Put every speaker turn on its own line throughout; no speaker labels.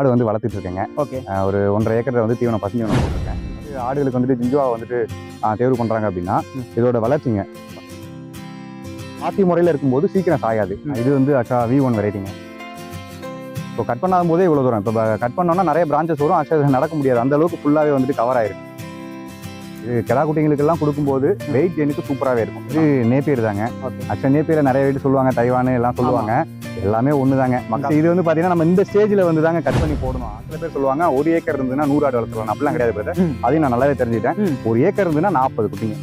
ஆடு வந்து வளர்த்துட்டு இருக்கேங்க.
ஓகே.
ஒரு ஒன்றரை ஏக்கரில் வந்து தீவனம் பசு தீவனம் போட்டிருக்கேன். ஆடுகளுக்கு வந்துட்டு ஜிஞ்சுவா வந்துட்டு தேர்வு பண்ணுறாங்க அப்படின்னா. இதோட வளர்ச்சிங்க. பாத்தி முறையில் இருக்கும்போது சீக்கிரம் சாயாது. இது வந்து ஆக்சுவலாக வி ஒன் வெரைட்டிங்க இப்போ கட் பண்ணாத போதே இவ்வளோ தூரம். இப்போ கட் பண்ணோம்னா நிறைய பிரான்ச்சஸ் வரும். ஆக்சுவலாக நடக்க முடியாது. அந்த அளவுக்கு ஃபுல்லாகவே வந்துட்டு கவர் ஆயிருக்கு. இது கிடா குட்டிங்களுக்கெல்லாம் கொடுக்கும்போது வெயிட் எனக்கு சூப்பராகவே இருக்கும். இது நேப்பியர் தாங்க. ஆக்சுவலாக நேப்பியர் நிறைய வெயிட் சொல்லுவாங்க தைவான் எல்லாம் சொல்லுவாங்க. எல்லாமே ஒன்று தாங்க மக்கள் இது வந்து பார்த்தீங்கன்னா நம்ம இந்த ஸ்டேஜில் வந்து தாங்க கட் பண்ணி போடணும். சில பேர் சொல்லுவாங்க ஒரு ஏக்கர் இருந்ததுன்னா நூறு ஆடு வளர்த்துலாம் அப்படிலாம் கிடையாது பிரதர். அதையும் நான் நல்லாவே தெரிஞ்சுட்டேன். ஒரு ஏக்கர் இருந்ததுன்னா நாற்பது குட்டிங்க.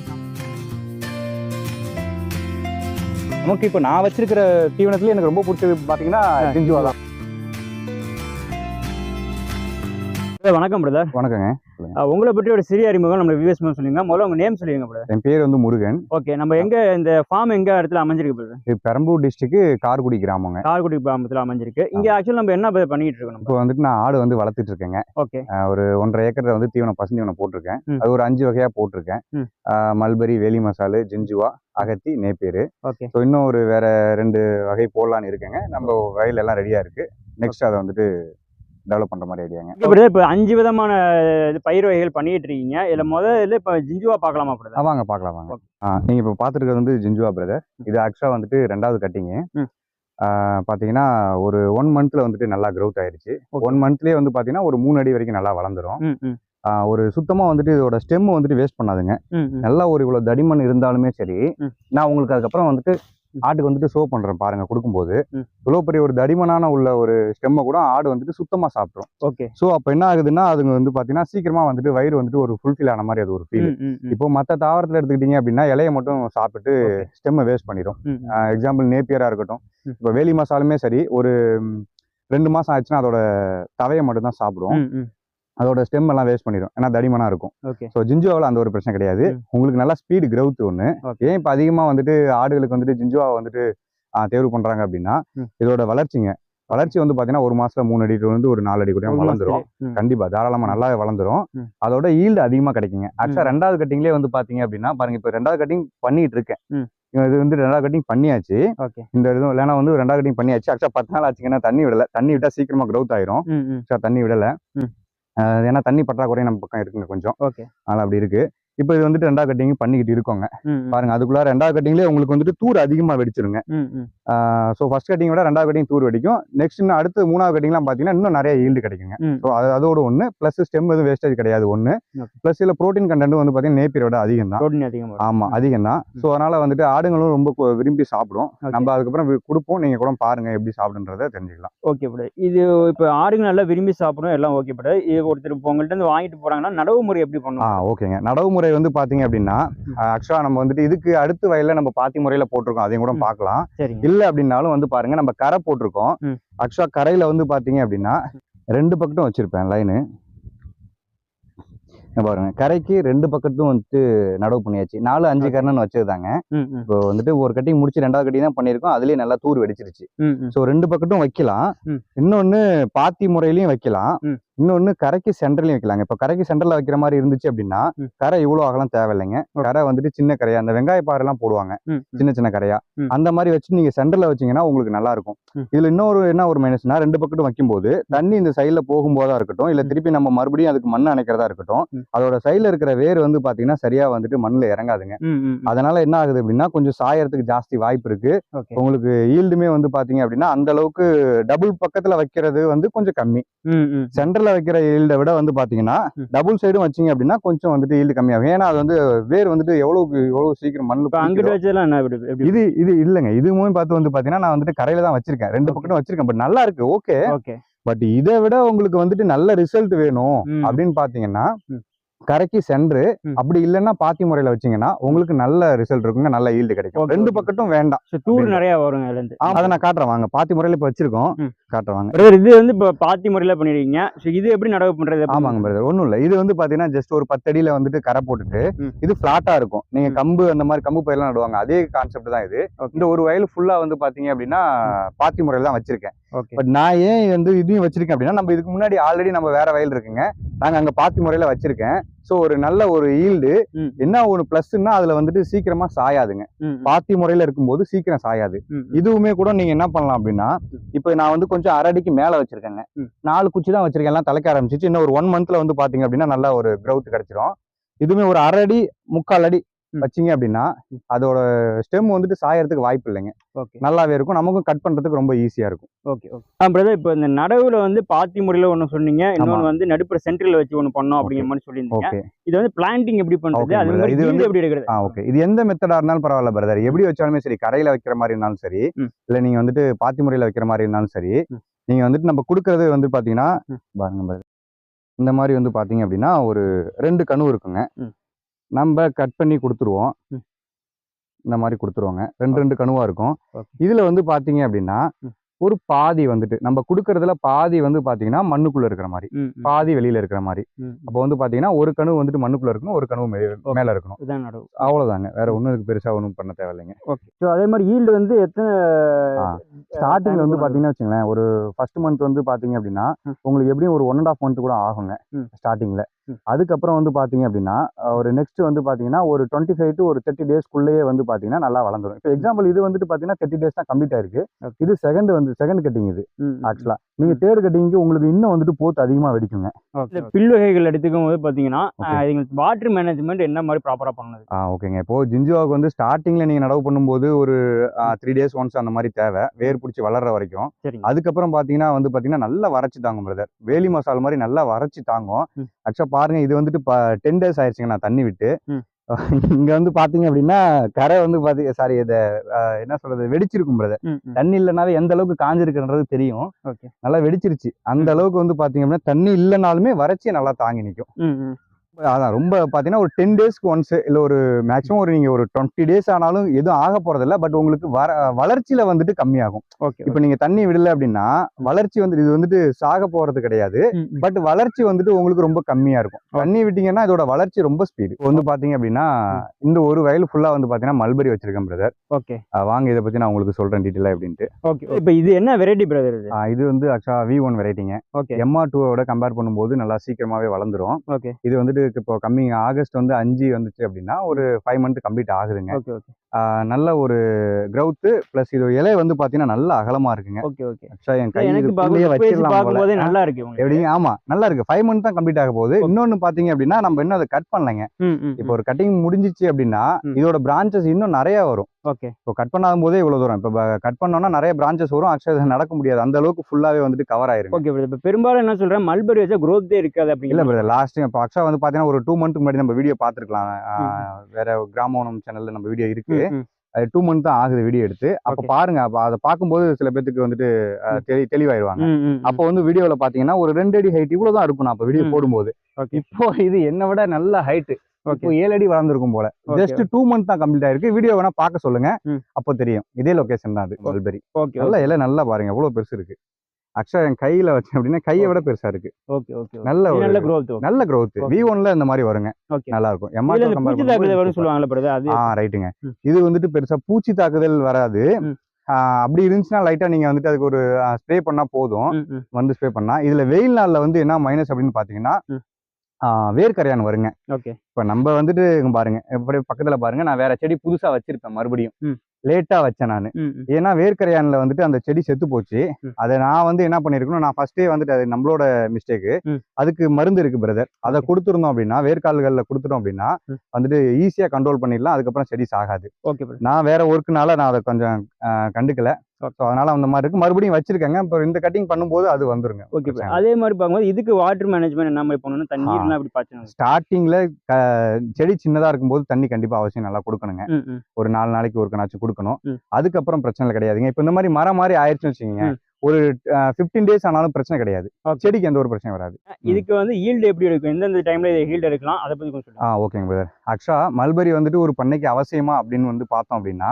நமக்கு இப்போ நான் வச்சிருக்கிற தீவனத்துல எனக்கு ரொம்ப பிடிச்சது பார்த்தீங்கன்னா ஜிஞ்சுவா தான்
வணக்கம் பிரதர்
வணக்கங்க.
உங்களை பற்றி ஒரு சிறிய அறிமுகம் நம்ம வியூஸ் சொல்லுங்க முதல்ல உங்க நேம் சொல்லுங்க பிரதர்
என் பேர் வந்து முருகன்.
ஓகே நம்ம எங்க இந்த ஃபார்ம் எங்க இடத்துல அமைஞ்சிருக்கு பிரதர்
இது பெரம்பூர் டிஸ்ட்ரிக்ட் கார்குடி கிராமங்க.
கார்குடி கிராமத்துல அமைஞ்சிருக்கு. இங்க ஆக்சுவலி நம்ம என்ன பண்ணிட்டு இருக்கோம்
இப்போ வந்துட்டு நான் ஆடு வந்து வளர்த்துட்டு இருக்கேங்க.
ஓகே
ஒரு ஒன்றரை ஏக்கர்ல வந்து தீவனம் பசு தீவனம் போட்டிருக்கேன். அது ஒரு அஞ்சு வகையா போட்டிருக்கேன். மல்பரி வேலி மசாலு ஜிஞ்சுவா அகத்தி நேப்பேரு.
ஓகே
ஸோ இன்னும் ஒரு வேற ரெண்டு வகை போடலான்னு இருக்கேங்க. நம்ம வயல் எல்லாம் ரெடியா இருக்கு. நெக்ஸ்ட் அதை வந்துட்டு டெவலப் பண்ற மாதிரி ஐடியாங்க
பிரதர் இப்போ அஞ்சு விதமான பயிர் வகைகள் பண்ணிட்டு இருக்கீங்க. இதுல முதல்ல இப்போ ஜிஞ்சுவா பார்க்கலாமா பிரதர்
வாங்க பார்க்கலாம் வாங்க. ஆ, நீங்க இப்போ பார்த்துருக்கிறது வந்து ஜிஞ்சுவா பிரதர் இது ஆக்சுவலா வந்துட்டு ரெண்டாவது கட்டிங்கு. பார்த்தீங்கன்னா ஒரு ஒன் மந்த்ல வந்துட்டு நல்லா ஆயிருச்சு.
Okay.
ஒன் மந்த்லயே வந்து பார்த்தீங்கன்னா ஒரு மூணு அடி வரைக்கும் நல்லா வளர்ந்துரும். ஒரு சுத்தமா வந்துட்டு இதோட ஸ்டெம் வந்துட்டு வேஸ்ட் பண்ணாதுங்க. நல்லா ஒரு இவ்வளோ தடிமன் இருந்தாலுமே சரி. நான் உங்களுக்கு அதுக்கப்புறம் வந்துட்டு. ஆட்டுக்கு வந்துட்டு ஷோ பண்றேன் பாருங்க கொடுக்கும்போது.
ம்.
இவ்வளோ பெரிய ஒரு தடிமனான உள்ள ஒரு ஸ்டெம்மை கூட ஆடு வந்துட்டு சுத்தமா சாப்பிட்ரும்
ஓகே.
ஸோ அப்போ என்ன ஆகுதுன்னா அதுங்க வந்து பார்த்தீங்கன்னா சீக்கிரமா வந்துட்டு வயிறு வந்துட்டு ஒரு ஃபுல்ஃபில் ஆன மாதிரி அது ஒரு ஃபீல் இப்போ மற்ற தாவரத்தில் எடுத்துக்கிட்டீங்க அப்படின்னா இலையை மட்டும் சாப்பிட்டு. ஸ்டெம்மை வேஸ்ட் பண்ணிடும். எக்ஸாம்பிள் நேப்பியரா இருக்கட்டும். இப்போ வேலி மசாலுமே சரி ஒரு ரெண்டு மாசம் ஆச்சுன்னா அதோட தவையை மட்டும் தான் சாப்பிடும் அதோட ஸ்டெம் எல்லாம் வேஸ்ட் பண்ணிடும் ஏன்னா தடிமனா இருக்கும். ஸோ ஜிஞ்சுவாவில் அந்த ஒரு பிரச்சனை கிடையாது.
ம்.
உங்களுக்கு நல்லா ஸ்பீடு growth ஒன்று ஏன் இப்போ அதிகமாக வந்துட்டு ஆடுகளுக்கு வந்துட்டு ஜிஞ்சுவா வந்துட்டு தேர்வு பண்றாங்க அப்படின்னா
ம்.
இதோட வளர்ச்சிங்க. வளர்ச்சி வந்து பார்த்தீங்கன்னா ஒரு மாசத்துல மூணு அடி வந்து ஒரு நாலு அடி கூட வளர்ந்துரும்.
ம்.
கண்டிப்பா தாராளமா நல்லாவே வளர்ந்துரும். அதோட ஈல்டு அதிகமா கிடைக்குங்க. ஆக்சுவலா. ரெண்டாவது கட்டிங்லேயே வந்து பாத்தீங்க அப்படின்னா பாருங்க இப்போ ரெண்டாவது கட்டிங் பண்ணிட்டு இருக்கேன். இது வந்து ரெண்டாவது கட்டிங் பண்ணியாச்சு. இந்த இதுவும் இல்லைன்னா வந்து ரெண்டாவது கட்டிங் பண்ணியாச்சு. ஆக்சுவலா பத்து நாள் ஆச்சுங்கன்னா தண்ணி விடல. தண்ணி விட்டா சீக்கிரமா growth ஆயிரும். தண்ணி விடல. ஏன்னா தண்ணி பற்றாக்குறை நம்ம பக்கம் இருக்குங்க கொஞ்சம்.
ஓகே.
அதனால அப்படி இருக்கு. இப்போ இது வந்துட்டு ரெண்டாவது கட்டிங் பண்ணிக்கிட்டு இருக்கோங்க. பாருங்க அதுக்குள்ள ரெண்டாவது கட்டிங்லேயே உங்களுக்கு வந்துட்டு தூர் அதிகமா வெடிச்சிருங்க. ஸோ ஃபர்ஸ்ட் கட்டிங் விட ரெண்டாவது கட்டிங் தூர் வெடிக்கும். நெக்ஸ்ட் இன்னும் அடுத்து மூணாவது கட்டிங்லாம் பார்த்தீங்கன்னா இன்னும் நிறைய ஈல்டு கிடைக்குங்க. ஸோ அது அதோட ஒன்று ப்ளஸ் ஸ்டெம் எதுவும் வேஸ்டேஜ் கிடையாது ஒன்று. ப்ளஸ் இதில் ப்ரோட்டீன் கண்டென்ட் வந்து பார்த்தீங்கன்னா நேப்பியரை விட அதிகம் தான்.
அதிகமா.
ஆமாம் அதிகம் தான். ஸோ அதனால வந்துட்டு ஆடுங்களும் ரொம்ப விரும்பி சாப்பிடும். நம்ம அதுக்கப்புறம் கொடுப்போம். நீங்கள் கூட பாருங்க எப்படி சாப்பிடுன்றத தெரிஞ்சுக்கலாம்.
ஓகே பட இது இப்போ ஆடுங்க நல்லா விரும்பி சாப்பிடும் எல்லாம் ஓகே பட இது ஒருத்தர் இப்போ உங்கள்ட்ட இருந்து வாங்கிட்டு போறாங்கன்னா நடவு முறை எப்படி
ஆ
பண்ணுவோம்
ஓகேங்க. நடவு முறை வந்து பார்த்தீங்க அப்படின்னா ஆக்சுவலாக நம்ம வந்துட்டு இதுக்கு அடுத்த வயலில் நம்ம பாத்தி முறையில் போட்டிருக்கோம். அதையும் கூட. பார்க்கலாம்
சரிங்க.
இல்லை அப்படின்னாலும் வந்து பாருங்க நம்ம கரை போட்டிருக்கோம். ஆக்சுவலாக கரையில் வந்து பார்த்தீங்க அப்படின்னா ரெண்டு பக்கட்டும் வச்சிருப்பேன் லைனு பாருங்க கரைக்கு ரெண்டு பக்கத்தும் வந்துட்டு நடவு பண்ணியாச்சு. நாலு அஞ்சு
Okay.
கரணன் வச்சதுதாங்க
ம் ம்.
இப்போ வந்துட்டு ஒரு கட்டிங் முடிச்சு ரெண்டாவது கட்டிங் தான் பண்ணியிருக்கோம். அதுலயே நல்லா தூர் வெடிச்சிருச்சு. ஸோ ரெண்டு பக்கட்டும் வைக்கலாம். இன்னொன்னு பாத்தி முறையிலையும் வைக்கலாம்.
ம்.
இன்னொன்னு கரைக்கு சென்டர்லையும் வைக்கலாங்க இப்போ கரைக்கு சென்டர்ல வைக்கிற மாதிரி இருந்துச்சு அப்படின்னா. கரை இவ்வளோ அகலம் தேவையில்லைங்க. கரை வந்துட்டு சின்ன கரையா அந்த வெங்காய பாறைலாம் போடுவாங்க. சின்ன சின்ன கரையா. அந்த மாதிரி வச்சு நீங்க சென்டர்ல வச்சீங்கன்னா உங்களுக்கு நல்லா இருக்கும். இதுல இன்னொரு என்ன ஒரு மைனஸ்னா ரெண்டு பக்கட்டும் வைக்கும்போது தண்ணி இந்த சைடுல போகும்போதா இருக்கட்டும் இல்ல. திருப்பி நம்ம மறுபடியும் அதுக்கு மண் அணைக்கிறதா இருக்கட்டும். அதோட சைடுல இருக்கிற வேர் வந்து பாத்தீங்கன்னா சரியா வந்துட்டு மண்ணுல இறங்காதுங்க அதனால என்ன ஆகுது அப்படின்னா கொஞ்சம் சாயறதுக்கு ஜாஸ்தி வாய்ப்பு இருக்கு உங்களுக்கு ஈல்டுமே வந்து பாத்தீங்க அப்படின்னா அந்த அளவுக்கு டபுள் பக்கத்துல வைக்கிறது வந்து கொஞ்சம் கம்மி
ம்
சென்டர்ல வைக்கிற ஈல்டை விட வந்து பாத்தீங்கன்னா
ம்.
டபுள் சைடும் வச்சீங்க அப்படின்னா கொஞ்சம் வந்துட்டு ஈல்டு கம்மியாகும். ஏன்னா அது வந்து வேர் வந்துட்டு எவ்வளவுக்கு எவ்வளவு சீக்கிரம்
இப்போ அங்கிட்டு வச்சதெல்லாம் என்ன
இது இது இல்லைங்க. இதுவும் பார்த்து வந்து பாத்தீங்கன்னா நான் வந்துட்டு கரையில தான் வச்சிருக்கேன். ரெண்டு. பக்கமும் வச்சிருக்கேன். பட் நல்லா இருக்கு. ஓகே
ஓகே
பட் இதை விட உங்களுக்கு வந்துட்டு நல்ல ரிசல்ட் வேணும். அப்படின்னு பாத்தீங்கன்னா. கரைக்கு சென்று. அப்படி இல்லைன்னா பாத்தி முறையில வச்சீங்கன்னா உங்களுக்கு நல்ல ரிசல்ட் இருக்குங்க நல்ல ஈல்டு கிடைக்கும். ரெண்டு. பக்கட்டும் வேண்டாம்.
தூர் நிறைய இருந்து.
ஆமா, அதை நான் காட்டுறேன் வாங்க. பாத்தி முறையில இப்ப வச்சிருக்கோம்.
ம்.
காட்டுறேன் வாங்க.
பிரதர் இது வந்து இப்போ பாத்தி முறையில பண்ணிருக்கீங்க ஸோ இது எப்படி நடவு பண்றது?
ஆமாங்க பிரதர் ஒன்றும் இல்லை. இது வந்து பார்த்தீங்கன்னா ஜஸ்ட் ஒரு பத்து அடியில வந்துட்டு கரை போட்டுட்டு. இது ஃப்ளாட்டா இருக்கும். நீங்க. கம்பு அந்த மாதிரி கம்பு பயிரெல்லாம் நடுவாங்க. அதே கான்செப்ட் தான் இது. இந்த ஒரு வயல் ஃபுல்லா வந்து பாத்தீங்க அப்படின்னா பாத்தி முறையில தான் வச்சிருக்கேன். பட் நான் ஏன் வந்து இதையும் வச்சிருக்கேன் அப்படின்னா நம்ம இதுக்கு முன்னாடி ஆல்ரெடி நம்ம வேற வயல் இருக்குங்க. நாங்க அங்க பாத்தி முறையில வச்சிருக்கேன். ஸோ ஒரு நல்ல ஒரு ஈல்டு. என்ன ஒரு ப்ளஸ்ன்னா அதுல வந்துட்டு சீக்கிரமா சாயாதுங்க. பாத்தி முறையில இருக்கும்போது சீக்கிரம் சாயாது. இதுவுமே கூட நீங்க என்ன பண்ணலாம் அப்படின்னா இப்போ நான் வந்து கொஞ்சம் அரடிக்கு மேல வச்சிருக்கேங்க. நாலு குச்சி தான் வச்சிருக்கேன். எல்லாம் தலைக்க ஆரம்பிச்சிச்சு. இன்னும் ஒரு ஒன் மந்த்ல வந்து பாத்தீங்க அப்படின்னா நல்ல ஒரு growth கிடைச்சிரும். இதுவுமே ஒரு அரை அடி முக்கால் அடி. வச்சீங்க அப்படின்னா. அதோட ஸ்டெம் வந்துட்டு சாயறதுக்கு வாய்ப்பு இல்லைங்க.
ஓகே.
நல்லாவே இருக்கும். நமக்கும் கட் பண்றதுக்கு ரொம்ப ஈஸியா இருக்கும்.
Okay okay. ஆ பிரதர் இப்போ இந்த நடவுல வந்து பாத்தி முறையில ஒன்று சொன்னீங்க. இன்னொன்று வந்து நடுப்புற சென்டர்ல வச்சு ஒன்று பண்ணோம் அப்படிங்கிற மாதிரி சொல்லியிருந்தீங்க. இது வந்து பிளான்டிங் எப்படி
Okay,
அது
இது வந்து-
எப்படி எடுக்கிறது?
ஆ ஓகே. இது எந்த மெத்தடா இருந்தாலும் பரவாயில்ல பிரதர் எப்படி வச்சாலுமே சரி கரையில வைக்கிற மாதிரி இருந்தாலும் சரி. இல்ல நீங்க வந்துட்டு பாத்தி முறையில வைக்கிற மாதிரி இருந்தாலும் சரி
ம்.
நீங்க வந்துட்டு நம்ம கொடுக்கறது வந்து பாத்தீங்கன்னா
ம்.
பாருங்க. இந்த மாதிரி வந்து பாத்தீங்க அப்படின்னா ஒரு ரெண்டு கணு இருக்குங்க. நம்ம கட் பண்ணி கொடுத்துருவோம். இந்த மாதிரி கொடுத்துருவோங்க. ரெண்டு ரெண்டு கணுவா இருக்கும். இதுல வந்து பாத்தீங்க அப்படின்னா. ஒரு பாதி வந்துட்டு நம்ம கொடுக்கறதுல பாதி வந்து பாத்தீங்கன்னா மண்ணுக்குள்ள இருக்கிற மாதிரி. பாதி வெளியில இருக்கிற மாதிரி. அப்போ வந்து பாத்தீங்கன்னா ஒரு கணு வந்துட்டு மண்ணுக்குள்ள இருக்கணும் ஒரு கனவு மேல இருக்கணும். அவ்வளவுதாங்க. வேற ஒண்ணும் இதுக்கு பெருசா ஒன்றும் பண்ண தேவையில்லைங்க.
ஸோ அதே மாதிரி ஈல்டு வந்து எத்தனை
ஸ்டார்டிங்ல வந்து பாத்தீங்கன்னா வச்சுங்களேன் ஒரு ஃபர்ஸ்ட் மந்த் வந்து பாத்தீங்க அப்படின்னா. உங்களுக்கு எப்படியும் ஒரு ஒன் அண்ட் ஆஃப் மந்த் கூட ஆகுங்க. ஸ்டார்டிங்ல
ம்.
அதுக்கப்புறம் வந்து பாத்தீங்க அப்படின்னா ஒரு நெக்ஸ்ட் வந்து பாத்தீங்கன்னா ஒரு டுவெண்ட்டி ஃபைவ் டு ஒரு தேர்ட்டி டேஸ்க்குள்ளேயே வந்து பாத்தீங்கன்னா நல்லா வளர்ந்துரும். இப்போ எக்ஸாம்பிள் இது வந்துட்டு பாத்தீங்கன்னா தேர்ட்டி டேஸ் தான் கம்ப்ளீட் ஆயிருக்கு. இது செகண்ட் வந்து செகண்ட் கட்டிங் இது
ம், ம்,
ஆக்சுவலா நீங்க தேர்ட் கட்டிங்க்கு உங்களுக்கு இன்னும் வந்துட்டு போத்து அதிகமா வெடிக்குங்க.
இந்த பில் வகைகள் எடுத்துக்கும் போது பார்த்தீங்கன்னா. இதுங்களுக்கு வாட்டர் மேனேஜ்மெண்ட் என்ன மாதிரி ப்ராப்பராக பண்ணுது
ஆ ஓகேங்க இப்போ ஜிஞ்சுவாவுக்கு வந்து ஸ்டார்டிங்ல நீங்க நடவு பண்ணும்போது ஒரு த்ரீ டேஸ் ஒன்ஸ் அந்த மாதிரி தேவை. வேர் பிடிச்சி வளர்ற வரைக்கும். அதுக்கப்புறம் பாத்தீங்கன்னா வந்து பாத்தீங்கன்னா நல்லா வறட்சி தாங்கும் பிரதர் வேலி மசால் மாதிரி நல்லா வறட்சி தாங்கும்.
ம்.
பாருங்க இது வந்துட்டு டென் டேஸ் ஆயிடுச்சுங்க நான் தண்ணி விட்டு. இங்க வந்து பாத்தீங்க அப்படின்னா கரை வந்து பாத்தீங்க சாரி இதை என்ன சொல்றது வெடிச்சிருக்கும் பிரதர். தண்ணி இல்லைனாவே எந்த அளவுக்கு காஞ்சிருக்குன்றது தெரியும். நல்லா வெடிச்சிருச்சு. அந்த. அளவுக்கு வந்து பாத்தீங்க அப்படின்னா தண்ணி இல்லைனாலுமே வறட்சியை நல்லா தாங்கி நிற்கும் அதான் ரொம்ப பாத்தீங்கன்னா ஒரு டென் டேஸ்க்கு ஒன்ஸ் இல்ல ஒரு மேக்ஸிமம் ஒரு நீங்க ஒரு டுவெண்ட்டி டேஸ் ஆனாலும் எதுவும் ஆக போறதில்ல. பட் உங்களுக்கு வர வளர்ச்சியில வந்துட்டு கம்மியாகும்.
ஓகே
இப்போ நீங்க தண்ணி விடல அப்படின்னா வளர்ச்சி வந்து இது வந்துட்டு சாக போறது கிடையாது. பட் வளர்ச்சி வந்துட்டு உங்களுக்கு ரொம்ப கம்மியா இருக்கும். தண்ணி விட்டீங்கன்னா இதோட வளர்ச்சி ரொம்ப ஸ்பீடு வந்து பாத்தீங்க அப்படின்னா இந்த ஒரு வயல் ஃபுல்லா வந்து பாத்தீங்கன்னா மல்பரி வச்சிருக்கேன் பிரதர்
ஓகே
வாங்க இதை பத்தி நான் உங்களுக்கு சொல்றேன் டீட்டெயிலா எப்படின்ட்டு
ஓகே இப்போ இது என்ன வெரைட்டி பிரதர் இது?
வந்து ஆக்சுவலா வி ஒன் வெரைட்டிங்க
ஓகே
எம்ஆர் டூவோட கம்பேர் பண்ணும்போது நல்லா சீக்கிரமாவே வளர்ந்துரும்.
ஓகே
இது வந்துட்டு இப்போ கம்மிங் ஆகஸ்ட் வந்து அஞ்சு வந்துச்சு அப்படின்னா ஒரு ஃபைவ் மந்த் கம்ப்ளீட் ஆகுதுங்க.
Okay okay.
நல்ல ஒரு growth ப்ளஸ் இது இலை வந்து பாத்தீங்கன்னா நல்ல அகலமா இருக்குங்க.
Okay okay.
ஆக்சுவலா என் கை
எனக்கு
இதுக்குள்ளேயே
பார்க்கும்
வச்சிடலாம்
நல்லா இருக்கு உங்களுக்கு
எப்படிங்க? ஆமா நல்லா இருக்கு. ஃபைவ் மந்த் தான் கம்ப்ளீட் ஆக போகுது. இன்னொன்னு பாத்தீங்க அப்படின்னா நம்ம இன்னும் அதை கட் பண்ணலைங்க. இப்போ ஒரு கட்டிங் முடிஞ்சிச்சு அப்படின்னா. இதோட பிரான்ச்சஸ் இன்னும் நிறைய வரும்.
ஓகே
இப்போ கட் பண்ணாத போதே இவ்வளவு தூரம். இப்போ கட் பண்ணோம்னா நிறைய பிரான்ச்சஸ் வரும். ஆக்சுவலா நடக்க முடியாது. அந்த அளவுக்கு ஃபுல்லாவே வந்துட்டு கவர் ஆயிருங்க.
ஓகே இப்போ பெரும்பாலும் என்ன சொல்றேன் மல்பரி வச்சா growth-ஏ இருக்காது
இல்ல
அப்படிங்கிற
பிரதர் லாஸ்ட் இப்போ ஆக்சுவலா வந்து பாத்தீங்கன்னா ஒரு டூ மந்த் முன்னாடி நம்ம வீடியோ பார்த்துருக்கலாம். வேற கிராமோனம் சேனல்ல நம்ம வீடியோ இருக்கு. அது டூ மந்த் தான் ஆகுது வீடியோ எடுத்து. அப்ப. பாருங்க அப்ப அதை பார்க்கும்போது சில பேத்துக்கு வந்துட்டு தெளி- தெளிவாயிருவாங்க. அப்போ வந்து வீடியோல பாத்தீங்கன்னா ஒரு ரெண்டு அடி ஹைட் இவ்வளவு தான் இருக்கும் நான் அப்ப வீடியோ. போடும்போது. இப்போ இது என்னை விட நல்ல ஹைட்
ஓகே
இப்போ ஏழு அடி வளர்ந்துருக்கும் போல. ஜஸ்ட் டூ மந்த் தான் கம்ப்ளீட் ஆயிருக்கு. வீடியோ வேணா பார்க்க சொல்லுங்க. அப்போ தெரியும். இதே லொகேஷன் தான் அது மல்பெரி
ஓகே
நல்ல இலை நல்லா பாருங்க. எவ்வளவு பெருசு இருக்கு. ஆக்சுவலா என் கையில வச்சேன் அப்படின்னா கையை விட பெருசா இருக்கு.
ஓகே ஓகே
நல்ல
நல்ல growth.
நல்ல
Okay.
வி ஒன்ல இந்த மாதிரி வருங்க.
ஓகே
நல்லா இருக்கும். எம்ஆர்
சொல்லுவாங்கல்ல
ஆ ரைட்டுங்க. இது வந்துட்டு பெருசா பூச்சி தாக்குதல் வராது. அப்படி இருந்துச்சுன்னா லைட்டா நீங்க வந்துட்டு அதுக்கு ஒரு ஸ்ப்ரே பண்ணா போதும். வந்து ஸ்ப்ரே பண்ணா. இதுல வெயில் நாள்ல வந்து என்ன மைனஸ் அப்படின்னு பாத்தீங்கன்னா வேர்க்கரையான் வருங்க
ஓகே
இப்ப நம்ம வந்துட்டு பாருங்க இப்படி பக்கத்துல பாருங்க நான் வேற செடி புதுசா வச்சிருப்பேன் மறுபடியும். லேட்டா வச்சேன் நான். ஏன்னா வேர்க்கரையான்ல வந்துட்டு அந்த செடி செத்து போச்சு. அதை நான் வந்து என்ன பண்ணிருக்கணும் நான் ஃபர்ஸ்டே வந்துட்டு அது நம்மளோட மிஸ்டேக்
ம்.
அதுக்கு மருந்து இருக்கு பிரதர் அதை. கொடுத்துருந்தோம் அப்படின்னா வேர்க்கால்கள்ல கொடுத்துட்டோம் அப்படின்னா. வந்துட்டு ஈஸியா கண்ட்ரோல் பண்ணிடலாம் அதுக்கப்புறம் செடி சாகாது நான் வேற ஒர்க்குனால நான் அதை கொஞ்சம் கண்டுக்கல. ஸோ அதனால அந்த மாதிரி இருக்கு. மறுபடியும் வச்சிருக்கேங்க. இப்போ இந்த கட்டிங் பண்ணும்போது அது வந்துருங்க.
ஓகே அதே மாதிரி பார்க்கும்போது இதுக்கு வாட்டர் மேனேஜ்மெண்ட் என்ன மாதிரி பண்ணணும் தண்ணீர்லாம் அப்படி பாய்ச்சணும்?
ஸ்டார்டிங்ல செடி சின்னதா இருக்கும்போது தண்ணி கண்டிப்பா அவசியம் நல்லா கொடுக்கணுங்க. ஒரு நாலு நாளைக்கு ஒரு கணாச்சும் கொடுக்கணும். அதுக்கப்புறம் பிரச்சனை கிடையாதுங்க. இப்போ இந்த மாதிரி மரம் மாதிரி ஆயிடுச்சுன்னு வச்சுக்கோங்க. ஒரு ஃபிஃப்டீன் டேஸ் ஆனாலும் பிரச்சனை கிடையாது. செடிக்கு எந்த ஒரு பிரச்சனையும் வராது.
இதுக்கு வந்து ஈல்டு எப்படி எடுக்கும்? எந்தெந்த டைம்ல இதை ஈல்டு எடுக்கலாம்? அதை பத்தி கொஞ்சம்
ஆ ஓகேங்க பிரதர் ஆக்சுவலா மல்பரி வந்துட்டு ஒரு பண்ணைக்கு அவசியமா அப்படின்னு வந்து பார்த்தோம் அப்படின்னா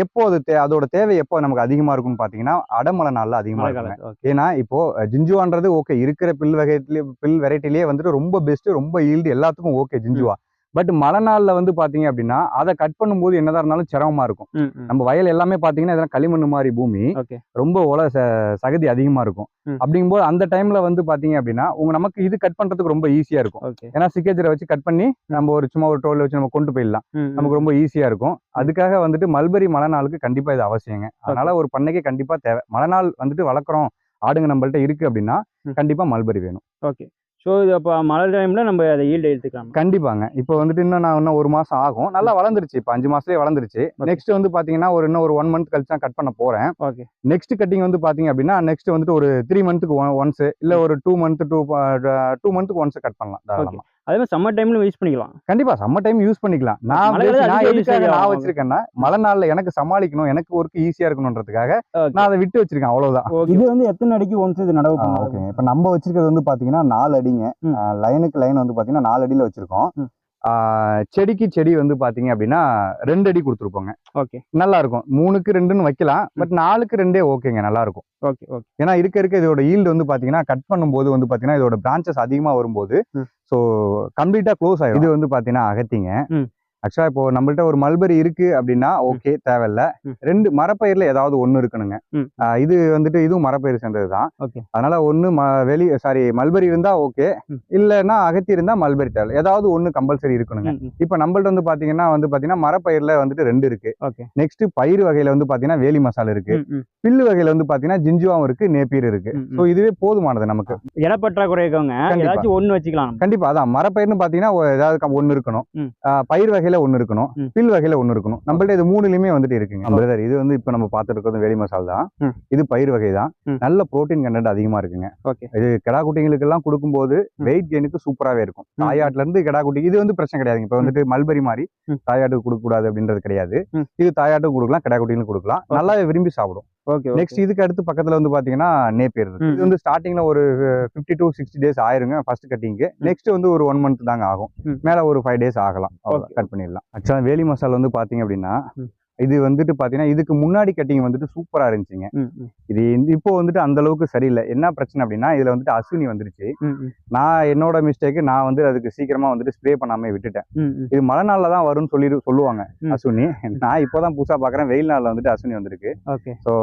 எப்போ அது தே அதோட தேவை எப்போ நமக்கு அதிகமா இருக்கும்னு பாத்தீங்கன்னா அடமழை நாள்ல அதிகமா
ஓகே.
ஏன்னா இப்போ ஜிஞ்சுவான்றது ஓகே. இருக்கிற பில் வகையிலே பில் வெரைட்டிலேயே வந்துட்டு ரொம்ப பெஸ்ட் ரொம்ப ஈல்டு எல்லாத்துக்கும் ஓகே ஜிஞ்சுவா. பட் மழை நாள்ல வந்து பாத்தீங்க அப்படின்னா அதை கட் பண்ணும்போது என்னதான் இருந்தாலும் சிரமமா இருக்கும். நம்ம வயல் எல்லாமே பாத்தீங்கன்னா இதெல்லாம் களிமண் மாதிரி பூமி ரொம்ப உல சகதி அதிகமா இருக்கும். அப்படிங்கும்போது அந்த டைம்ல வந்து பாத்தீங்க அப்படின்னா உங்க நமக்கு இது கட் பண்றதுக்கு ரொம்ப ஈஸியா இருக்கும். ஏன்னா சிக்கேஜரை வச்சு கட் பண்ணி நம்ம ஒரு சும்மா ஒரு டோல் வச்சு நம்ம கொண்டு போயிடலாம். நமக்கு ரொம்ப ஈஸியா இருக்கும். அதுக்காக வந்துட்டு மல்பரி மழை நாளுக்கு கண்டிப்பா இது அவசியங்க. அதனால ஒரு பண்ணைக்கு கண்டிப்பா தேவை. மழை நாள் வந்துட்டு வளர்க்குறோம் ஆடுங்க நம்மள்ட்ட இருக்கு அப்படின்னா. கண்டிப்பா மல்பரி வேணும்.
ஓகே. ஸோ இது அப்போ மழை டைம்ல நம்ம அதை ஈல்டு எடுத்துக்கலாம்.
கண்டிப்பாங்க. இப்போ வந்துட்டு இன்னும் நான் இன்னும் ஒரு மாசம் ஆகும். நல்லா வளர்ந்துருச்சு. இப்போ அஞ்சு மாசத்துலயே வளர்ந்துருச்சு. நெக்ஸ்ட் வந்து பாத்தீங்கன்னா ஒரு இன்னும் ஒரு ஒன் மந்த் கழிச்சு தான் கட் பண்ண போறேன்.
ஓகே.
நெக்ஸ்ட் கட்டிங் வந்து பாத்தீங்க அப்படின்னா நெக்ஸ்ட் வந்துட்டு ஒரு த்ரீ மந்த்துக்கு ஒன்ஸ் இல்ல ஒரு டூ மந்த் டூ டூ மந்த்துக்கு ஒன்ஸ் கட் பண்ணலாம் தாராளமா.
அதே மாதிரி சம்மர் டைம்ல யூஸ் பண்ணிக்கலாம்.
கண்டிப்பா சம்மர் டைம் யூஸ் பண்ணிக்கலாம். நான் நான் எதுக்காக. வச்சிருக்கேன்னா மழை நாள்ல எனக்கு சமாளிக்கணும் எனக்கு ஒர்க் ஈஸியா இருக்கணுன்றதுக்காக
ஓகே
நான் அதை விட்டு வச்சிருக்கேன் அவ்வளவுதான்.
இது வந்து எத்தனை அடிக்கு ஒன்ஸ் இது நடவு
ஓகேங்க இப்போ நம்ம வச்சிருக்கிறது வந்து பாத்தீங்கன்னா நாலு அடிங்க. லைனுக்கு லைன் வந்து பாத்தீங்கன்னா நாலு அடியில வச்சிருக்கோம். செடிக்கு செடி வந்து பாத்தீங்க அப்படின்னா ரெண்டு அடி கொடுத்துருப்போங்க.
ஓகே
நல்லா இருக்கும். மூணுக்கு ரெண்டுன்னு வைக்கலாம் பட் நாலுக்கு ரெண்டே ஓகேங்க நல்லா இருக்கும்.
ஓகே ஓகே
ஏன்னா இருக்க இருக்க இதோட ஈல்டு வந்து பாத்தீங்கன்னா கட் பண்ணும்போது வந்து பாத்தீங்கன்னா இதோட பிரான்ச்சஸ் அதிகமா வரும்போது. ஸோ கம்ப்ளீட்டா க்ளோஸ் ஆயிடும் இது வந்து பாத்தீங்கன்னா அகத்திங்க. ஆக்சுவலா இப்போ நம்மள்ட்ட ஒரு மல்பரி இருக்கு அப்படின்னா ஓகே தேவையில்ல. ரெண்டு மரப்பயிர்ல ஏதாவது ஒண்ணு இருக்கணுங்க. இது வந்துட்டு இதுவும் மரப்பயிர் சேர்ந்தது தான் அதனால ஒண்ணு வெளி சாரி மல்பரி இருந்தா ஓகே. இல்லைன்னா அகத்தி இருந்தா மல்பரி தேவை. ஏதாவது ஒண்ணு கம்பல்சரி இருக்கணுங்க. இப்போ நம்மள்ட்ட வந்து பாத்தீங்கன்னா வந்து பாத்தீங்கன்னா மரப்பயிர்ல வந்துட்டு ரெண்டு இருக்கு. நெக்ஸ்ட் பயிர் வகையில வந்து பாத்தீங்கன்னா வேலி மசால் இருக்கு. பில்லு வகையில வந்து பாத்தீங்கன்னா ஜிஞ்சுவாவும் இருக்கு நேப்பீர் இருக்கு. ஸோ இதுவே போதுமானது நமக்கு.
இடப்பற்றாக்குறை இருக்கவங்க. ஏதாச்சும் ஒண்ணு வச்சுக்கலாம்.
கண்டிப்பா அதான். மரப்பயிர்னு பாத்தீங்கன்னா ஏதாவது ஒண்ணு இருக்கணும். பயிர் வகையில ஒண்ணு இருக்கணும்
ம்.
பில் வகையில ஒண்ணு இருக்கணும் நம்மள்ட்ட இது மூணுலயுமே வந்துட்டு இருக்குங்க பிரதர் இது வந்து இப்ப நம்ம பார்த்துட்டு இருக்கிறது வேலி மசால் தான். இது பயிர் வகை தான். நல்ல புரோட்டீன் கண்டென்ட் அதிகமா இருக்குங்க
ஓகே
இது கிடா குட்டிங்களுக்கு எல்லாம் கொடுக்கும்போது. வெயிட் கெயினுக்கு சூப்பராவே இருக்கும். தாயாட்டுல இருந்து கிடா குட்டி இது வந்து பிரச்சனை கிடையாதுங்க இப்ப வந்துட்டு மல்பரி மாதிரி. தாயாட்டுக்கு கொடுக்க கூடாது அப்படின்றது கிடையாது. இது தாயாட்டுக்கு கொடுக்கலாம் கிடா குட்டிகளுக்கு கொடுக்கலாம். நல்லாவே விரும்பி சாப்பிடும்
ஓகே
நெக்ஸ்ட் இதுக்கு அடுத்து பக்கத்துல வந்து பாத்தீங்கன்னா நேப்பியர். இது வந்து ஸ்டார்டிங்ல ஒரு ஃபிஃப்டி டு சிக்ஸ்டி டேஸ் ஆயிருங்க ஃபர்ஸ்ட் கட்டிங்க்கு நெக்ஸ்ட் வந்து ஒரு ஒன் மந்த் தாங்க ஆகும். மேல ஒரு ஃபைவ் டேஸ் ஆகலாம். கட் பண்ணிடலாம் ஆக்சுவலா வேலி மசால் வந்து பாத்தீங்க அப்படின்னா. இது வந்துட்டு பாத்தீங்கன்னா இதுக்கு முன்னாடி கட்டிங் வந்துட்டு சூப்பரா இருந்துச்சுங்க. இது இப்போ வந்துட்டு அந்த அளவுக்கு சரியில்லை என்ன பிரச்சனை அப்படின்னா இதுல வந்துட்டு அஸ்வினி வந்துருச்சு. நான் என்னோட மிஸ்டேக் நான் வந்து அதுக்கு சீக்கிரமா வந்துட்டு ஸ்ப்ரே பண்ணாம விட்டுட்டேன். இது மழை நாள்ல தான் வரும்னு சொல்லி சொல்லுவாங்க. அஸ்வினி நான் இப்போதான் புதுசா பாக்குறேன் வெயில் நாள்ல வந்துட்டு அஸ்வினி வந்திருக்கு
ஓகே
ஸோ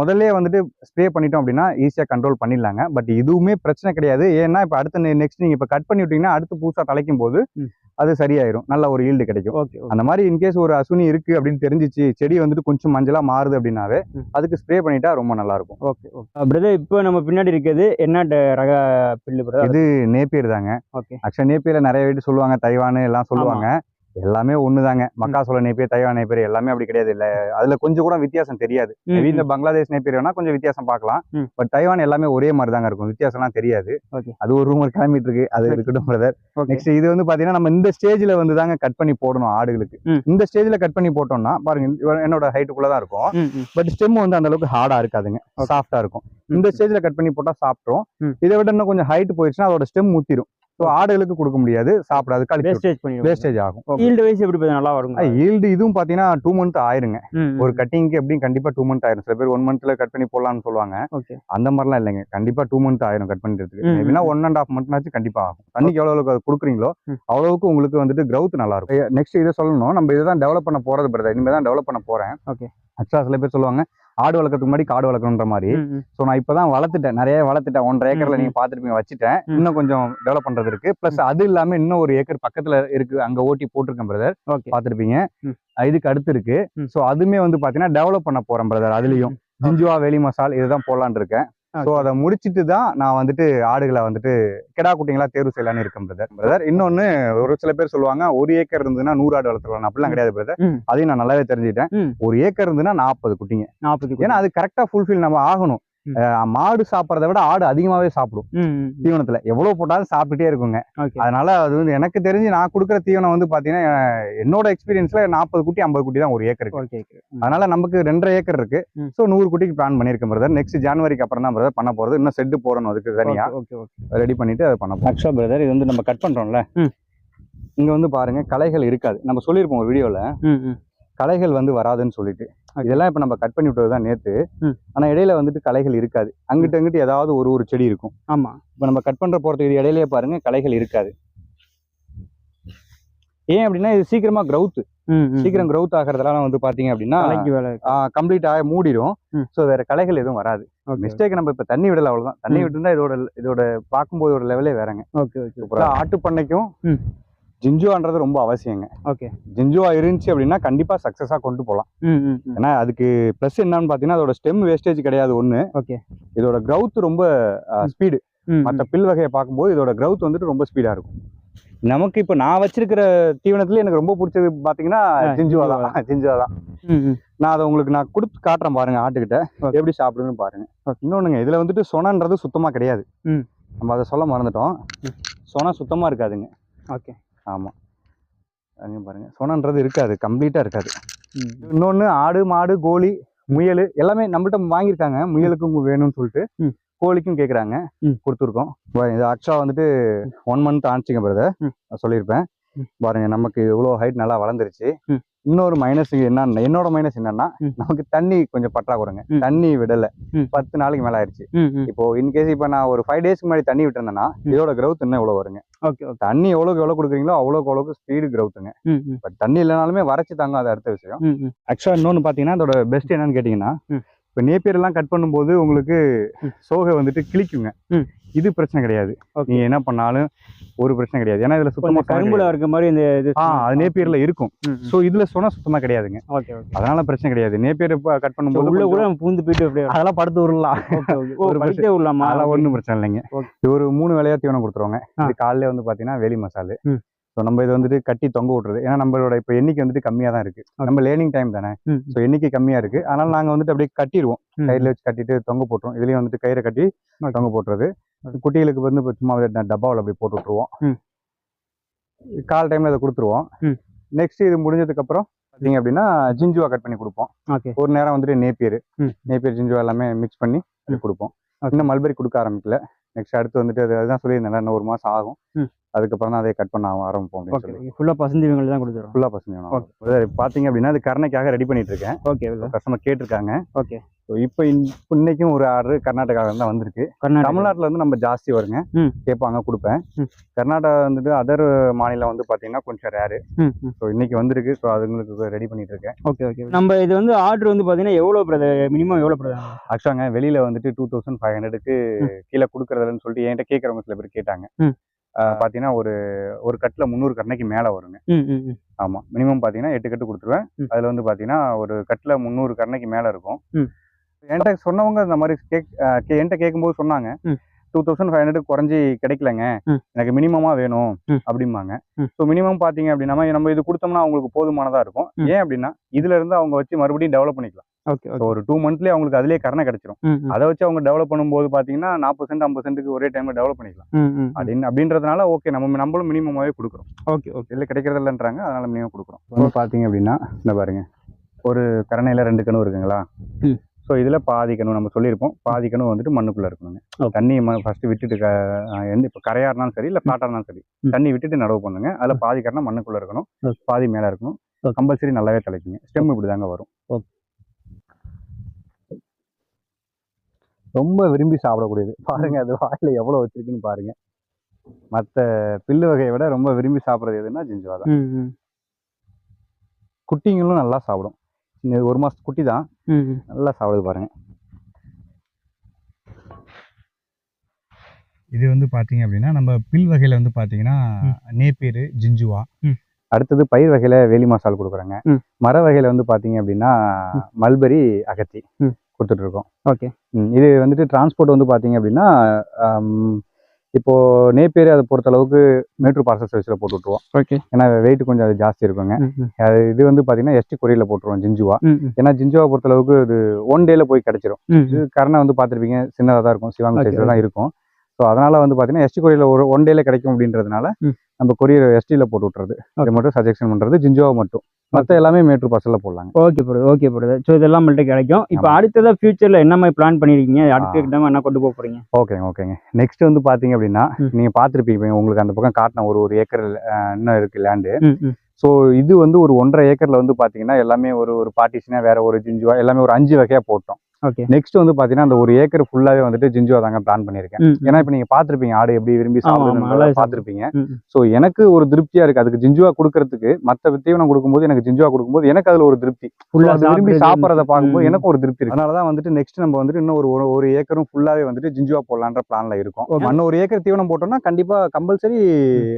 முதல்ல வந்துட்டு ஸ்ப்ரே பண்ணிட்டோம் அப்படின்னா ஈஸியாக கண்ட்ரோல் பண்ணிடலாங்க பட் இதுவுமே பிரச்சனை கிடையாது ஏன்னா இப்போ அடுத்த நெக்ஸ்ட் நீங்கள் இப்போ கட் பண்ணி விட்டீங்கன்னா அடுத்து புதுசாக தலைக்கும் போது. அது சரியாயிரும். நல்ல ஒரு ஈல்டு கிடைக்கும்.
ஓகே
அந்த மாதிரி இன்கேஸ் ஒரு அசுனி இருக்கு அப்படின்னு தெரிஞ்சிச்சு செடி வந்துட்டு கொஞ்சம் மஞ்சளா மாறுது அப்படின்னாவே. அதுக்கு ஸ்ப்ரே பண்ணிட்டா ரொம்ப நல்லா இருக்கும்
ஓகே பிரதர் இப்போ நம்ம பின்னாடி இருக்கிறது என்ன ரக பில்லு
இது நேப்பியர் தாங்க.
ஓகே
ஆக்சுவலா நேப்பியர்ல நிறைய வீட்டு சொல்லுவாங்க தைவான் எல்லாம் சொல்லுவாங்க. எல்லாமே ஒண்ணுதாங்க. மக்காசோள நேப்பியர் தைவான் நேப்பியர் எல்லாமே அப்படி கிடையாது இல்ல. அதுல கொஞ்சம் கூட வித்தியாசம் தெரியாது. இந்த பங்களாதேஷ் வேணா கொஞ்சம் வித்தியாசம் பார்க்கலாம். பட் தைவான் எல்லாமே ஒரே மாதிரி தாங்க இருக்கும். வித்தியாசம்லாம் தெரியாது. அது ஒரு ரூமர் கிளம்பிட்டு இருக்கு அது இருக்கட்டும் பிரதர் நெக்ஸ்ட் இது வந்து பாத்தீங்கன்னா நம்ம இந்த ஸ்டேஜ்ல வந்து தாங்க கட் பண்ணி போடணும் ஆடுகளுக்கு. இந்த ஸ்டேஜ்ல கட் பண்ணி போட்டோம்னா பாருங்க என்னோட ஹைட்டுக்குள்ள தான் இருக்கும். பட் ஸ்டெம் வந்து அந்த அளவுக்கு ஹார்டா இருக்காதுங்க. சாஃப்டா இருக்கும். இந்த ஸ்டேஜ்ல கட் பண்ணி போட்டா சாப்பிட்ரும்
ம்.
இதை விட இன்னும் கொஞ்சம் ஹைட் போயிடுச்சுன்னா அதோட ஸ்டெம் ஊத்திரும். ஸோ ஆடுகளுக்கு கொடுக்க முடியாது. சாப்பிடாது
வேஸ்டேஜ் பண்ணி
வேஸ்டேஜ் ஆகும்.
ஈல்டு வைஸ் எப்படி நல்லா வருங்க
ஈல்டு இதுவும் பாத்தீங்கன்னா டூ மந்த் ஆயிருங்க. ஒரு. கட்டிங்க்கு எப்படியும் கண்டிப்பா டூ மந்த் ஆயிரும். சில பேர் ஒன் மந்த்ல கட் பண்ணி போடலாம்னு சொல்லுவாங்க.
ஓகே
அந்த மாதிரிலாம் இல்லைங்க. கண்டிப்பா டூ மந்த் ஆயிரும் கட் பண்ணிக்கிறதுக்கு
ம்,
எப்படின்னா ஒன் அண்ட் ஆஃப் மந்த்னாச்சும் கண்டிப்பா ஆகும். தண்ணிக்கு அது கொடுக்குறீங்களோ. அவ்வளவுக்கு உங்களுக்கு வந்துட்டு growth நல்லா இருக்கும். நெக்ஸ்ட் இதை சொல்லணும். நம்ம இதை தான் டெவலப் பண்ண போறது பிரதர் இனிமே தான் டெவலப் பண்ண போறேன்.
Okay.
ஆக்சுவலா சில பேர் சொல்லுவாங்க ஆடு வளர்க்கறதுக்கு முன்னாடி காடு வளர்க்கணுன்ற மாதிரி. ஸோ நான் இப்பதான் வளர்த்துட்டேன். நிறைய வளர்த்துட்டேன். ஒன்றரை ஏக்கர்ல நீங்க பாத்துருப்பீங்க வச்சுட்டேன். இன்னும் கொஞ்சம் டெவலப் பண்றது இருக்கு. பிளஸ் அது இல்லாம இன்னும் ஒரு ஏக்கர் பக்கத்துல இருக்கு. அங்க ஓட்டி போட்டிருக்கேன் பிரதர் பாத்துருப்பீங்க. இதுக்கு அடுத்து இருக்கு. ஸோ அதுமே வந்து பாத்தீங்கன்னா டெவலப் பண்ண போறேன் பிரதர் அதுலயும். ஜிஞ்சுவா வேலி மசால் இதுதான் போடலான்னு இருக்கேன். ஸோ அதை முடிச்சிட்டு தான் நான் வந்துட்டு ஆடுகளை வந்துட்டு கிடா குட்டிங்களா தேர்வு செய்யலாம்னு இருக்கேன் பிரதர் பிரதர் இன்னொன்னு ஒரு சில பேர் சொல்லுவாங்க ஒரு ஏக்கர் இருந்ததுன்னா நூறு ஆடு வளர்த்துக்கலாம். அப்படிலாம் கிடையாது பிரதர். அதையும் நான் நல்லாவே தெரிஞ்சுக்கிட்டேன். ஒரு ஏக்கர் இருந்ததுன்னா நாற்பது குட்டிங்க.
நாற்பது
ஏன்னா அது கரெக்டா ஃபுல்ஃபில் நம்ம ஆகணும். மாடு சாப்பிட்றத விட ஆடு அதிகமாவே சாப்பிடும். தீவனத்துல. எவ்வளவு போட்டாலும் சாப்பிட்டுட்டே இருக்குங்க. அதனால அது வந்து எனக்கு தெரிஞ்சு நான் கொடுக்குற தீவனம் வந்து பாத்தீங்கன்னா அஹ் என்னோட எக்ஸ்பீரியன்ஸ்ல நாற்பது குட்டி ஐம்பது குட்டி தான் ஒரு
ஓகே
அதனால நமக்கு ரெண்டரை ஏக்கர் இருக்கு. ஸோ நூறு குட்டிக்கு பிளான் பண்ணியிருக்கேன் பிரதர் நெக்ஸ்ட் ஜனவரிக்கு அப்புறம் தான் பிரதர் பண்ண போறது. இன்னும் செட்டு போடணும் அதுக்கு தனியா. ரெடி பண்ணிட்டு அதை பண்ண போறோம். ஆக்சுவலா பிரதர் இது வந்து நம்ம கட் பண்றோம்ல. இங்க வந்து பாருங்க களைகள் இருக்காது. நம்ம சொல்லியிருப்போம் ஒரு வீடியோல களைகள் வந்து வராதுன்னு சொல்லிட்டு. இதெல்லாம் இப்ப நம்ம கட் பண்ணி விட்டது தான் நேத்து.
ம்.
ஆனா இடையில வந்துட்டு களைகள் இருக்காது. அங்கிட்டு அங்கிட்டு ஏதாவது ஒரு ஒரு செடி இருக்கும்.
ஆமா.
இப்ப நம்ம கட் பண்ற போறதுக்கு இது இடையிலேயே பாருங்க களைகள் இருக்காது. ஏன் அப்படின்னா இது சீக்கிரமா
ம்.
சீக்கிரம் growth ஆகிறதுனால வந்து பாத்தீங்க அப்படின்னா. கம்ப்ளீட் ஆகி மூடிடும். ஸோ வேற களைகள் எதுவும் வராது. மிஸ்டேக் நம்ம இப்ப தண்ணி விடல அவ்வளவுதான். தண்ணி. விட்டுருந்தா இதோட இதோட பார்க்கும்போது ஒரு லெவலே வேறங்க. ஆட்டு பண்ணைக்கும். ஜிஞ்சுவான்றது ரொம்ப அவசியங்க.
ஓகே.
ஜிஞ்சுவா இருந்துச்சு அப்படின்னா கண்டிப்பா சக்சஸா கொண்டு போகலாம். ஏன்னா அதுக்கு ப்ளஸ் என்னன்னு பாத்தீங்கன்னா அதோட ஸ்டெம் வேஸ்டேஜ் கிடையாது ஒண்ணு.
ஓகே.
இதோட growth ரொம்ப ஸ்பீடு மற்ற பில் வகையை பார்க்கும்போது இதோட growth வந்துட்டு ரொம்ப ஸ்பீடா இருக்கும். நமக்கு இப்போ நான் வச்சிருக்கிற தீவனத்துல எனக்கு ரொம்ப பிடிச்சது பாத்தீங்கன்னா
ஆ,
ஜிஞ்சுவா தான். ஜிஞ்சுவா தான். நான் அதை உங்களுக்கு நான் கொடுத்து காட்டுறேன் பாருங்க ஆட்டுக்கிட்ட. எப்படி சாப்பிடுதுன்னு பாருங்க. இன்னொன்னுங்க இதுல வந்துட்டு சொனன்றது சுத்தமா கிடையாது. நம்ம அதை சொல்ல மறந்துட்டோம். சொன சுத்தமா இருக்காதுங்க.
ஓகே.
ஆமா அதையும் பாருங்க சொனன்றது இருக்காது கம்ப்ளீட்டா இருக்காது
ம்.
இன்னொன்னு ஆடு மாடு கோழி முயல் எல்லாமே நம்மள்ட்ட வாங்கியிருக்காங்க முயலுக்கும் வேணும்னு சொல்லிட்டு. கோழிக்கும் கேக்குறாங்க
ம்.
கொடுத்துருக்கோம் இது ஆக்சுவலா வந்துட்டு ஒன் மந்த் ஆனிச்சிங்க பிரதர் சொல்லியிருப்பேன். பாருங்க நமக்கு இவ்வளோ ஹைட் நல்லா வளர்ந்துருச்சு. இன்னொரு மைனஸ் என்னன்னா என்னோட மைனஸ் என்னன்னா. நமக்கு தண்ணி கொஞ்சம் பற்றாக்குறைங்க. தண்ணி விடல. பத்து நாளைக்கு மேல ஆயிடுச்சு. இப்போ இன்கேஸ் இப்போ நான் ஒரு ஃபைவ் டேஸ்க்கு முன்னாடி தண்ணி விட்டுருந்தேன்னா. இதோட growth இன்னும் எவ்வளோ வருங்க தண்ணி எவ்வளோக்கு எவ்வளோ கொடுக்குறீங்களோ அவ்வளோக்கு அவ்வளோக்கு ஸ்பீடு
ம்.
பட் தண்ணி இல்லைனாலுமே வறட்சி தாங்க அது அடுத்த விஷயம். ஆக்சுவலாக இன்னொன்று பார்த்தீங்கன்னா அதோட பெஸ்ட் என்னன்னு கேட்டிங்கன்னா. இப்போ நேப்பியர் எல்லாம் கட் பண்ணும்போது உங்களுக்கு. சோகை வந்துட்டு கிளிக்குங்க. இது பிரச்சனை கிடையாது. நீங்க என்ன பண்ணாலும் ஒரு பிரச்சனை கிடையாது. ஏன்னா இதுல சுத்தமா
கரும்புல இருக்க மாதிரி இந்த இது
அது நேப்பியர்ல இருக்கும். ஸோ இதுல சொன்னா சுத்தமா கிடையாதுங்க. அதனால பிரச்சனை கிடையாது. நேப்பியர் கட் பண்ணும்போது
உள்ள கூட பூந்து போயிட்டு
அதெல்லாம் படுத்து விடலாம்
படித்தே விடலாமா
அதெல்லாம் ஒன்றும் பிரச்சனை இல்லைங்க. ஒரு மூணு வேலையா தீவனம் கொடுத்துருவாங்க. காலையில வந்து பாத்தீங்கன்னா வேலி மசாலு. ஸோ நம்ம இது வந்துட்டு கட்டி தொங்க விட்டுறது. ஏன்னா நம்மளோட இப்போ எண்ணிக்கை வந்துட்டு கம்மியா தான் இருக்கு. நம்ம லேர்னிங் டைம் தானே. ஸோ எண்ணிக்கை கம்மியா இருக்கு. அதனால நாங்க வந்துட்டு அப்படியே கட்டிடுவோம். கயிறுல வச்சு கட்டிட்டு தொங்க போட்டுருவோம். இதுலயும் வந்துட்டு கயிறை கட்டி. தொங்க போட்டுறது. குட்டிகளுக்கு வந்து இப்ப சும்மா டப்பாவில் அப்படி போட்டு விட்டுருவோம்.
ம்.
கால் டைம்ல அதை கொடுத்துருவோம். நெக்ஸ்ட் இது முடிஞ்சதுக்கு அப்புறம் பார்த்தீங்க அப்படின்னா ஜிஞ்சுவா கட் பண்ணி கொடுப்போம். ஒரு நேரம் வந்துட்டு நேப்பியர். நேப்பியர் ஜிஞ்சுவா எல்லாமே மிக்ஸ் பண்ணி. கொடுப்போம். இன்னும் மல்பெரி கொடுக்க ஆரம்பிக்கல. நெக்ஸ்ட் அடுத்து வந்துட்டு அது அதுதான் சொல்லியிருந்தேன் இன்னும் ஒரு மாசம் ஆகும். அதுக்கப்புறம் தான் அதை கட் பண்ண ஆரம்பிப்போம் அப்படின்னு
ஓகே.
சொல்லி
ஃபுல்லா பசந்தீவங்கள் தான் கொடுத்துறோம்.
ஃபுல்லாக பசங்க பார்த்தீங்க அப்படின்னா அது கருணைக்காக ரெடி பண்ணிட்டு இருக்கேன்.
ஓகே
கஸ்டமர் கேட்டிருக்காங்க.
ஓகே.
ஸோ இப்போ இன்னைக்கும் ஒரு ஆர்டர் கர்நாடகாவில் தான் வந்திருக்கு. தமிழ்நாட்டுல இருந்து நம்ம ஜாஸ்தி வருங்க. கேட்பாங்க கொடுப்பேன். கர்நாடகா வந்துட்டு அதர் மாநிலம் வந்து பாத்தீங்கன்னா கொஞ்சம் ரேரு ஸோ இன்னைக்கு வந்திருக்கு. ஸோ அதுங்களுக்கு ரெடி பண்ணிட்டு இருக்கேன்.
ஓகே ஓகே நம்ம இது வந்து ஆர்டர் வந்து பாத்தீங்கன்னா எவ்வளவு பிரதர் மினிமம் எவ்வளவு பிரதர்
ஆக்சுவலாங்க வெளியில வந்துட்டு டூ தௌசண்ட் ஃபைவ் ஹண்ட்ரடுக்கு. கீழே கொடுக்குறதுலன்னு சொல்லிட்டு என்கிட்ட கேட்குறவங்க சில பேர் கேட்டாங்க. பாத்தீங்கன்னா ஒரு ஒரு கட்டுல முந்நூறு கருணைக்கு மேல வருங்க. ஆமா மினிமம் பாத்தீங்கன்னா எட்டு கட்டு கொடுத்துருவேன். அதுல வந்து பாத்தீங்கன்னா ஒரு கட்டுல முந்நூறு கருணைக்கு மேல இருக்கும். என்கிட்ட சொன்னவங்க இந்த மாதிரி கேக் என்கிட்ட கேட்கும்போது சொன்னாங்க. டூ தௌசண்ட் ஃபைவ் ஹண்ட்ரட் குறைஞ்சி கிடைக்கலங்க. எனக்கு மினிமமா வேணும். அப்படிம்பாங்க. ஸோ மினிமம் பாத்தீங்க அப்படின்னா நம்ம இது கொடுத்தோம்னா அவங்களுக்கு போதுமானதா இருக்கும். ஏன் அப்படின்னா இதுல இருந்து அவங்க வச்சு மறுபடியும் டெவலப் பண்ணிக்கலாம். ஒரு டூ மந்த்லயே அவங்களுக்கு அதுலயே கரணை கிடைச்சிரும். அதை வச்சு அவங்க டெவலப் பண்ணும்போது பாத்தீங்கன்னா நாற்பது சென்ட் ஐம்பது சென்ட்டுக்கு ஒரே டைம்ல டெவலப் பண்ணிக்கலாம். அப்படின்னு அப்படின்றதுனால ஓகே நம்ம நம்மளும் மினிமமாவே கொடுக்குறோம்.
Okay okay.
இல்லை கிடைக்கிறது இல்லைன்றாங்க அதனால மினிமம் கொடுக்குறோம். இப்போ பார்த்தீங்க அப்படின்னா இந்த பாருங்க. ஒரு கரணையில் ரெண்டு கணு இருக்குங்களா. ஸோ இதில் பாதி கணு நம்ம சொல்லியிருப்போம். பாதி கணு வந்துட்டு மண்ணுக்குள்ளே இருக்கணுங்க.
Okay.
தண்ணி ஃபர்ஸ்ட் விட்டுட்டு க எந்த இப்போ கரையாக இருந்தாலும் சரி இல்லை பிளாட்டாக இருந்தாலும் சரி
ம்.
தண்ணி விட்டுட்டு நடவு பண்ணுங்க. அதில் பாதி மண்ணுக்குள்ளே இருக்கணும். பாதி மேலே இருக்கணும். கம்பல்சரி நல்லாவே தலைக்குங்க ஸ்டெம் இப்படி தாங்க வரும். ரொம்ப விரும்பி சாப்பிடக்கூடியது. பாருங்க அது வாயில எவ்வளோ வச்சிருக்குன்னு பாருங்க. மற்ற பில்லு வகையை விட ரொம்ப விரும்பி சாப்பிட்றது எதுன்னா ஜிஞ்சுவா தான்
ம் ம்.
குட்டிங்களும் நல்லா சாப்பிடும். இந்த ஒரு மாசத்து குட்டி தான். நல்லா சாப்பிடுது பாருங்க. இது வந்து பாத்தீங்க அப்படின்னா நம்ம பில் வகையில வந்து பாத்தீங்கன்னா நேப்பீர் ஜிஞ்சுவா.
ம்.
அடுத்தது பயிர் வகையில வேலி மசால் கொடுக்குறாங்க. மர வகையில வந்து பாத்தீங்க அப்படின்னா மல்பெரி அகத்தி
ம்.
கொடுத்துட்டு இருக்கோம்.
ஓகே.
ம், இது வந்துட்டு டிரான்ஸ்போர்ட் வந்து பாத்தீங்க அப்படின்னா இப்போ நேப்பேர் அதை பொறுத்த அளவுக்கு மேட்ரு பார்சல் சர்வீஸில் போட்டு விட்ருவோம்
ஓகே
ஏன்னா வெயிட் கொஞ்சம் அது ஜாஸ்தி இருக்குங்க. அது இது வந்து பாத்தீங்கன்னா எஸ்டி கொரியரில் போட்டுருவோம் ஜிஞ்சுவா. ஏன்னா ஜிஞ்சுவா பொறுத்த அளவுக்கு இது ஒன் டேல போய் கிடைச்சிரும். இது கரணை வந்து பார்த்துருப்பீங்க சின்னதாக தான் இருக்கும் சிவாங்க சைஸில் தான் இருக்கும். ஸோ அதனால வந்து பார்த்தீங்கன்னா எஸ்டி கொரியரில் ஒரு ஒன் டேல கிடைக்கும் அப்படின்றதுனால. நம்ம கொரியர் எஸ்டியில் போட்டு விட்றது
Okay.
மட்டும் சஜெக்ஷன் பண்ணுறது ஜிஞ்சுவா மட்டும். மற்ற எல்லாமே மேட்ரு பார்சலில் போடலாங்க.
Okay bro okay bro so இதெல்லாம் நம்மள்ட்ட கிடைக்கும். இப்போ
ஆமா.
அடுத்ததா ஃபியூச்சர்ல என்ன மாதிரி பிளான் பண்ணிருக்கீங்க? அடுத்த. கிட்ட என்ன கொண்டு போக போறீங்க?
ஓகேங்க ஓகேங்க நெக்ஸ்ட் வந்து பார்த்தீங்க அப்படின்னா. நீங்கள் பார்த்துருப்பீங்க உங்களுக்கு அந்த பக்கம் காட்டின ஒரு ஒரு ஏக்கர் இன்னும் இருக்குது லேண்டு ஸோ இது வந்து ஒரு ஒன்றரை ஏக்கரில் வந்து பார்த்தீங்கன்னா எல்லாமே ஒரு ஒரு பார்ட்டிஷனாக வேற ஒரு ஜிஞ்சுவா எல்லாமே ஒரு அஞ்சு வகையாக போட்டோம்.
ஓகே
நெக்ஸ்ட் வந்து பாத்தீங்கன்னா அந்த ஒரு ஏக்கர் ஃபுல்லாவே வந்துட்டு ஜிஞ்சுவா தாங்க பிளான் பண்ணியிருக்கேன் ஏன்னா இப்ப நீங்க பாத்திருப்பீங்க ஆடு எப்படி விரும்பி சாப்பிடுறது பாத்திருப்பீங்க. சோ எனக்கு ஒரு திருப்தியா இருக்கு. அதுக்கு ஜிஞ்சுவா கொடுக்கறதுக்கு மத்த தீவனம் கொடுக்கும்போது எனக்கு ஜிஞ்சுவா கொடுக்கும்போது எனக்கு அதுல ஒரு திருப்தி. விரும்பி சாப்பிடறத பார்க்கும்போது. எனக்கு ஒரு திருப்தி இருக்கு. அதனாலதான் வந்துட்டு நெக்ஸ்ட் நம்ம வந்துட்டு இன்னும் ஒரு ஒரு- ஏக்கரும் ஃபுல்லாவே வந்துட்டு ஜிஞ்சுவா போடலான்ற பிளான்ல இருக்கும். ஒரு ஏக்கர் தீவனம் போட்டோம்னா கண்டிப்பா கம்பல்சரி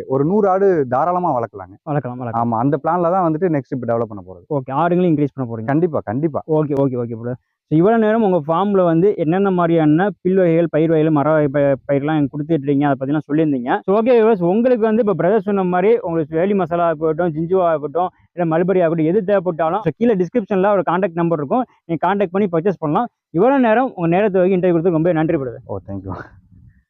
ஒரு நூறு ஆடு தாராளமா வளர்க்கலாங்க.
வளர்க்கலாம்
ஆமா அந்த பிளான்ல தான் வந்துட்டு நெக்ஸ்ட் இப்ப டெவலப் பண்ண போறது.
ஓகே ஆடுங்களும் இன்க்ரீஸ் பண்ண போறீங்க.
கண்டிப்பா கண்டிப்பா.
ஓகே ஓகே ஓகே ஸோ இவ்வளோ நேரம் உங்கள் ஃபார்மில் வந்து என்னென்ன மாதிரியான பில் வகைகள் பயிர் வகைகள் மர வகை பயிரெலாம் பயிர்லாம் எனக்கு கொடுத்துட்ருக்கீங்க அதை பற்றிலாம் சொல்லியிருந்தீங்க. ஸோ ஓகே உங்களுக்கு வந்து இப்போ பிரதர் சொன்ன மாதிரி உங்களுக்கு வேலி மசாலா ஆகட்டும் ஜிஞ்சுவா ஆகட்டும் இல்லை மல்பரி ஆகட்டும் எது தேவைப்பட்டாலும் ஸோ கீழே டிஸ்கிரிப்ஷனில் ஒரு காண்டாக்ட் நம்பர் இருக்கும். நீங்கள் காண்டாக்ட் பண்ணி பர்ச்சேஸ் பண்ணலாம். இவ்வளோ நேரம் உங்கள் நேரத்தை வகை இன்டர்வியூ கொடுத்து ரொம்ப நன்றிப்படுது
ஓ தேங்க்யூ